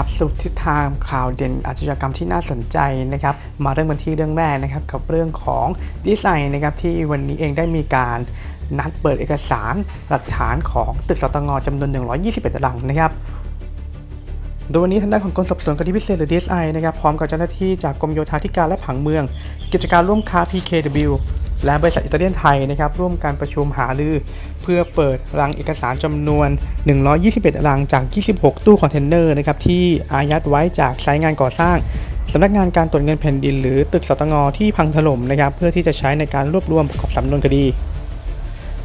ครับสรุปทิศทางข่าวเด่นอาชญากรรมที่น่าสนใจนะครับมาเริ่มกันที่เรื่องแรกนะครับกับเรื่องของดีไซน์นะครับที่วันนี้เองได้มีการนัดเปิดเอกสารหลักฐานของตึกสตงจำนวน 121หลังนะครับโดยวันนี้ทางด้านของกรมสอบสวนคดีพิเศษหรือ DSI นะครับพร้อมกับเจ้าหน้าที่จากกรมโยธาธิการและผังเมือง กิจการร่วมค้า PKW และบริษัทอิตาเลียนไทยนะครับร่วมการประชุมหารือ เพื่อเปิดรังเอกสารจำนวน 121 รังจาก 26 ตู้คอนเทนเนอร์นะครับที่อายัดไว้จากไซต์งานก่อสร้างสำนักงานการตรวจเงินแผ่นดินหรือตึกสตงที่พังถล่มนะครับเพื่อที่จะใช้ในการรวบรวมประกอบสำนวนคดี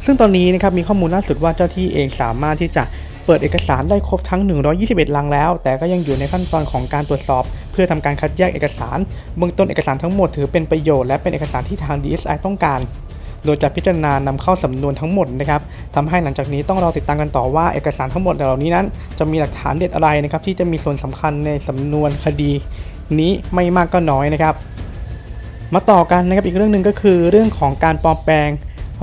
ซึ่งตอนนี้นะครับมีข้อมูลล่าสุดว่าเจ้าที่เองสามารถที่จะ เปิดเอกสารได้ครบทั้ง 121 ลังแล้ว แต่ก็ยังอยู่ในขั้นตอนของการตรวจสอบ เพื่อทำการคัดแยกเอกสาร เบื้องต้นเอกสารทั้งหมดถือเป็นประโยชน์และเป็นเอกสารที่ทาง DSI ต้องการโดยจะพิจารณานำเข้าสำนวนทั้งหมดนะครับทำให้หลังจากนี้ต้องรอติดตามกันต่อว่าเอกสารทั้งหมดเหล่านี้นั้น จะมีหลักฐานเด็ดอะไรนะครับที่จะมีส่วนสำคัญในสำนวนคดีนี้ไม่มากก็น้อยนะครับ มาต่อกันนะครับอีกเรื่องหนึ่งก็คือเรื่องของการปลอมแปลง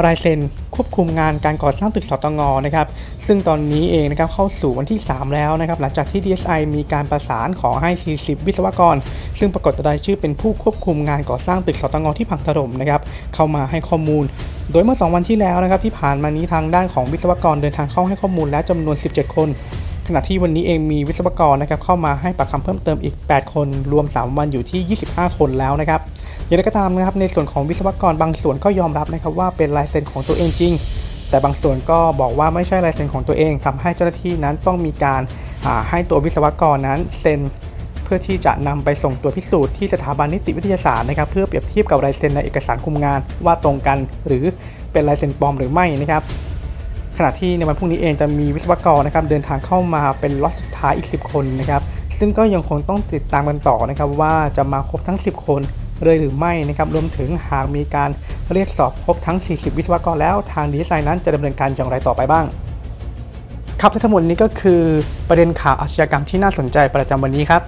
ลายเซ็น ควบคุมงานการก่อสร้างตึกสตงนะครับซึ่งตอนนี้เองนะครับเข้าสู่วันที่ 3 แล้วนะครับหลังจากที่ DSI มีการประสานขอให้ 40 วิศวกร ซึ่งปรากฏรายชื่อเป็นผู้ควบคุมงานก่อสร้างตึกสตงที่พังถล่มนะครับเข้ามาให้ข้อมูล โดยเมื่อ 2 วันที่แล้วนะครับที่ผ่านมานี้ทางด้านของวิศวกรเดินทางเข้าให้ข้อมูลและจำนวน 17 คนขณะที่วันนี้เองมีวิศวกรนะครับเข้ามาให้ปากคำเพิ่มเติมอีก 8 คน รวม 3 วันอยู่ที่ 25 คนแล้วนะครับ อย่างไรก็ตามนะครับในส่วนของวิศวกรบางส่วนก็ยอมรับนะครับว่าเป็นลายเซ็นของตัวเองจริง แต่บางส่วนก็บอกว่าไม่ใช่ลายเซ็นของตัวเองทำให้เจ้าหน้าที่นั้นต้องมีการาให้ตัววิศวกรนั้นเซ็นเพื่อที่จะนำไปส่งตัวพิสูจน์ที่สถาบันนิติวิทยาศาสตร์นะครับเพื่อเปรียบเทียบกับลายเซ็นในเอกสารคุมงานว่าตรงกัน หรือเป็นลายเซ็นปลอมหรือไม่นะครับขณะที่ในวันพรุ่งนี้เองจะมีวิศวกรนะครับเดินทางเข้ามาเป็นล็อตสุดท้ายอีก 10 คนนะครับซึ่งก็ยังคงต้องติดตามกันต่อนะครับว่าจะมาครบทั้ง 10 คน เลยหรือไม่นะครับรวมถึงหากมีการเรียกสอบครบทั้ง 40 วิศวกรแล้วทางดีไซน์นั้นจะดำเนินการอย่างไรต่อไปบ้าง ครับและทั้งหมดนี้ก็คือประเด็นข่าวอาชญากรรมที่น่าสนใจประจำวันนี้ครับ